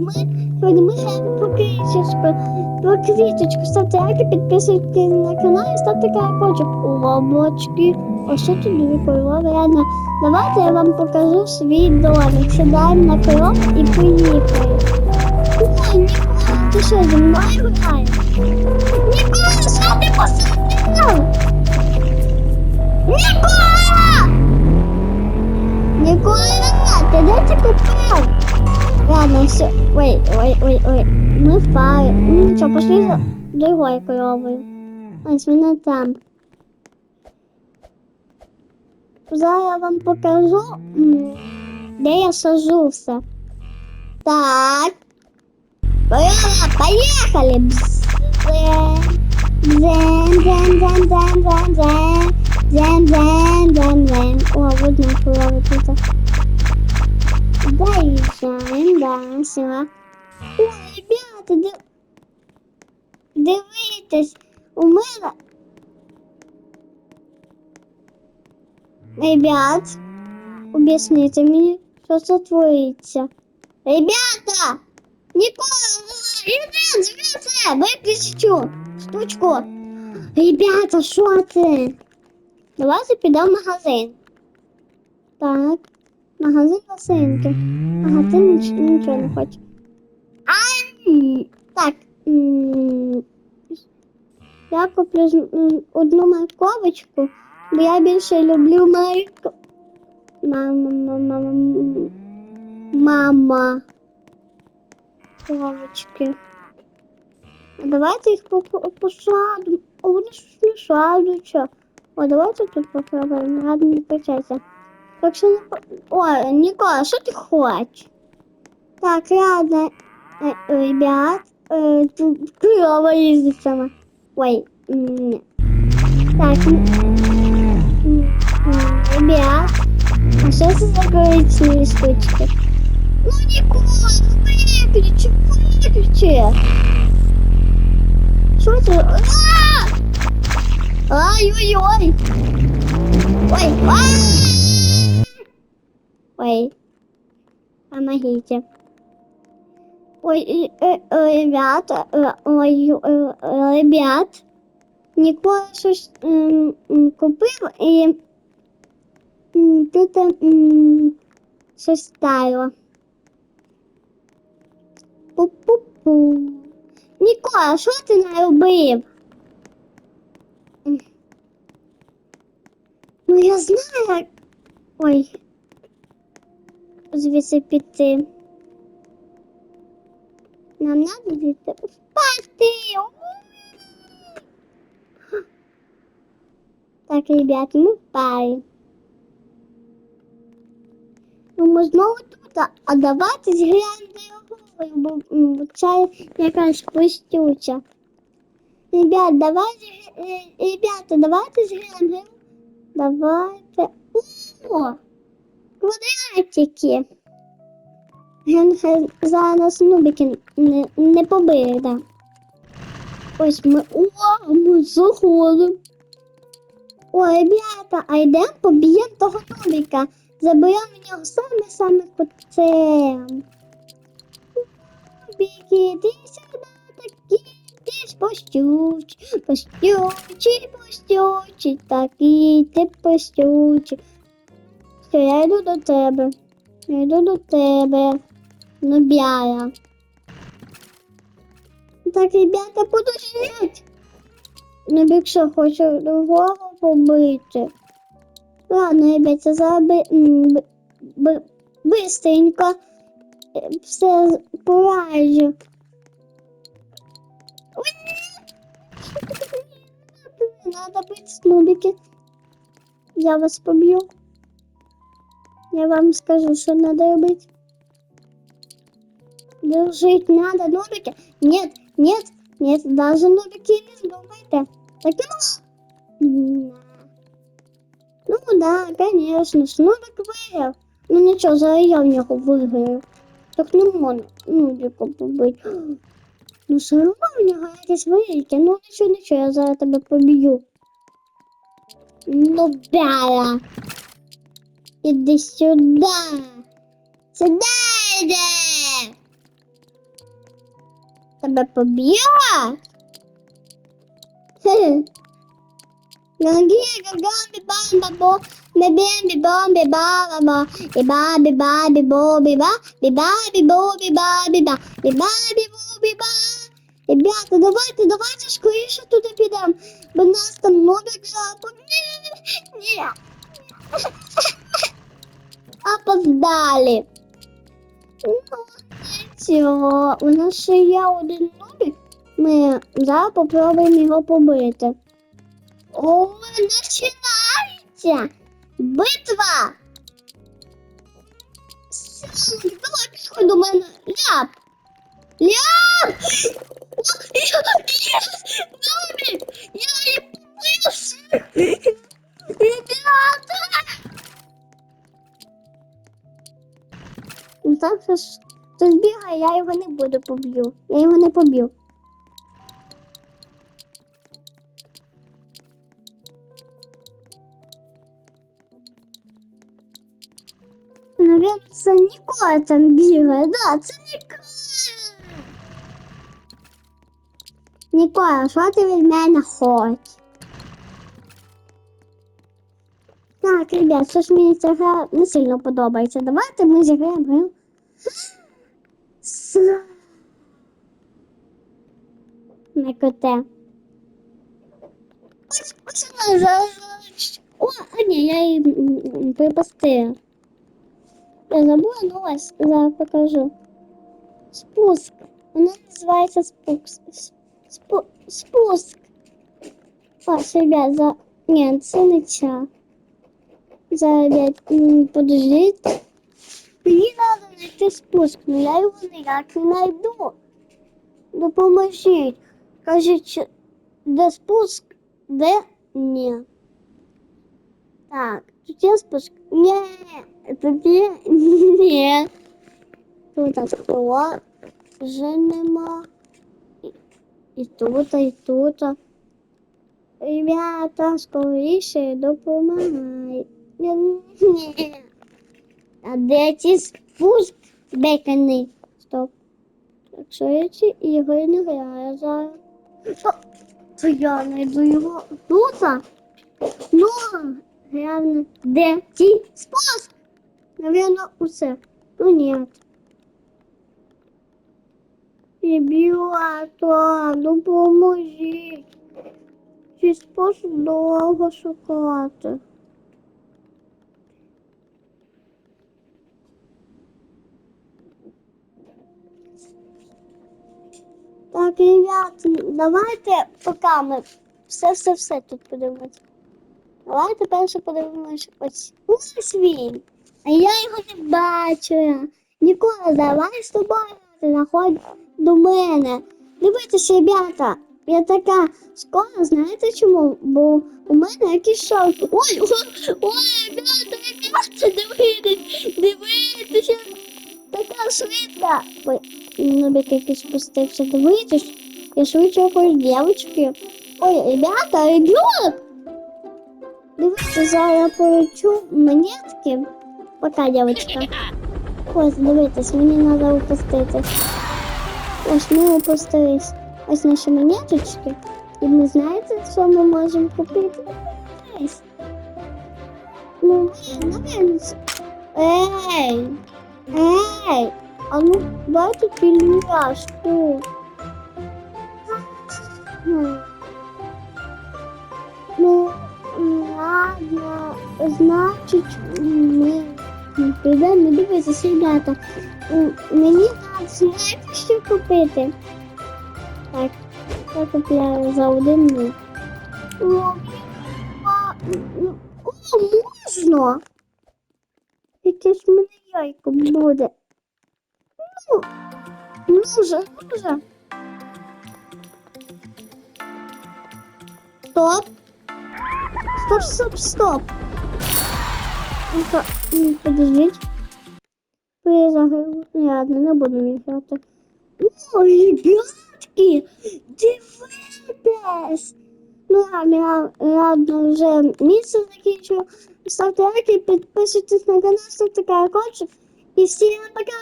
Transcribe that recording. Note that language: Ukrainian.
ми, сьогодні ми по квіточку. По квіточку. Ставте лайки, підписуйтесь на канал і ставте колокольчик. Лобочки. А що тут випало? Реально. Давайте я вам покажу свій домик. Сідаємо на крило і поїхали. Ой, ні, ти що, зі мною граєш? Ми впали. Ну нічого, пошли за другою коровою. Ось вона там. Зараз я вам покажу, де я сажу все. Так. Бзен, бзен. О, видно корову тут. Доїжджаємо, да, все. Ой, ребята, див... дивитесь, у мене... Ребят, об'ясніть мені, що це твориться. Ребята! Нікола, ребят, звідси, виключи цю штучку. Ребята, що це? Давайте підемо в магазин. Так. Магазин Васеньки. Ага, ти ніч, нічого не хочеш. Так. Я куплю одну морковочку, бо я більше люблю морковку. Мама, мама, мама. А Давайте їх по- по- посадимо. О, вони щось не садяться. О, давайте тут попробуємо. Ладно, не печеться. Якщо не... Ой, Нікола, що ти хочеш? Так, ладно, ребят, э, тут корова їздить сама. Ой, м, так, м, м, м, ребят, а що це за коричневі штучки? Ну, Нікола, ну виключи, виключи. Що це? А! Ай-ой-ой! Ой, ай! Ой, помогите. Ой, э, э, э, ребята, э, ой, э, э, ребят, Нікола щось м, м, купив і м, тут м, щось стало. Пу-пу-пу. Нікола, що ти наробив? М. Ну я знаю. як- Ой, звідси піти. Нам надо звідти впасти. Так, ребят, ми впали. Ну, ми знову тут, а- давайте дорогою, бо м, це якась пустюча. Ребят, давайте, е, ребята, давайте гру. Давайте. О! Квадратики. Він зараз нубики не, не побили, да. Ось ми. О, ми заходимо. Ой, ребята, а йдемо поб'ємо того нубика. Заберемо в нього саме-саме коце. Нубики, ти сюди такі, ти ж постючий, постючий, такий ти постючий. Все, я йду до тебе. Я йду до тебе. Нубяя. Так, ребята, подождіть. Нубік що хоче другого побити. Ладно, ребята, зараз би, б- быстренько е, все поражу. Надо бить, нубики. Я вас поб'ю. Я вам скажу, что надо робить. Дружить надо, нубики. Нет, нет, нет, даже нубики не думайте. Так ну, ну да, конечно, ж, нубик виграв. Ну нічого, зараз я в нього виграю. Так не можна нубика побити. Ну все одно в нього якесь велике. Ну нічого, нічого, я зараз тебе поб'ю. Ну, бяя. Іди сюди. Сюди йди. Тебе поб'ють. Хе. Гангі, бамба, бо, бебембі, бомбі, баба, і бабі, бабі, бобі, ба, і бабі, бобі, бабі, ба, і бабі, бобі, ба. Ребята, давайте, давайте скоріше туди підемо, бо нас там нобік запах. Ні, ні. Опоздали. Ну, нічого, у нас ще є один нобік. Ми зараз попробуємо його побити. О, починається! Битва! Силу, давай підходь до мене. Ляп! Ляп! О, я Єс! Нобік! Я її побив! Ребята! Ну так, що ж, хтось бігає, я його не буду поб'ю. Я його не поб'ю. Навіть це Нікола там бігає, да, це Нікола. Нікола, що ти від мене хочеш? Так, ребят, щось мені ця гра не сильно подобається. Давайте ми зіграємо. Не коте. За... О, а ні, я її припустила. Я забула, ну ось, зараз покажу. Спуск. Вона називається спуск. Спу... Спуск. Ось, ребят, за... Ні, це не ця. Зараз, ребят, подождіть. Мені треба знайти спуск, але я його ніяк не знайду. Допоможіть. Кажіть, чи- де спуск, де ні. Так, тут є спуск? Ні, тут є ні. Тут такого вже нема. І, і тут, і тут. Ребята, скоріше допомагай. Ні. А де ці спуск беканий? Стоп. Так що я ці ігри не граю зараз. То я знайду його тут. Ну, реально, де ці спуск? Наверно, усе. Ну. Ребята, ну поможіть. Ці спосіб довго шукати. Так, ребят, давайте поки ми все-все-все тут подивимося. Давайте перше подивимось ось ось він. А я його не бачу. Ніколи давай з тобою заходь до мене. Дивіться, ребята, я така скоро, знаєте чому? Бо у мене якийсь шок. Ой, ой, ой, ребята, ребята, дивитесь, дивитися. Така швидка. Нубик якийсь спустився. Дивитесь, я швидше якоїсь дівчинки. Ой, ребята, ребят! Дивіться, зараз я полечу монетки. Пока, дівчинка. Ось, дивитесь, мені треба упустити. Ось ми упустились. Ось наші монеточки. І ви знаєте, що ми можемо купити? Ось. Ну, наверное, це- Ей! Ей! А ну, давайте пельмешку. Ну, ладно, значить, ми підемо дивитися, ребята. Мені треба знаєте, що купити. Так, я купляю за один мій. О, о, можна. Якесь мене яйко буде. Ну, може, може. Стоп. Стоп, стоп, стоп. Ну-ка, м, подождіть. Перезагрузку. Ладно, не буду міграти. О, ребятки, дивитесь. Ну, ладно, я ладно, вже місце закінчую. Ставте лайки, підписуйтесь на канал, ставте колокольчик. І всім пока!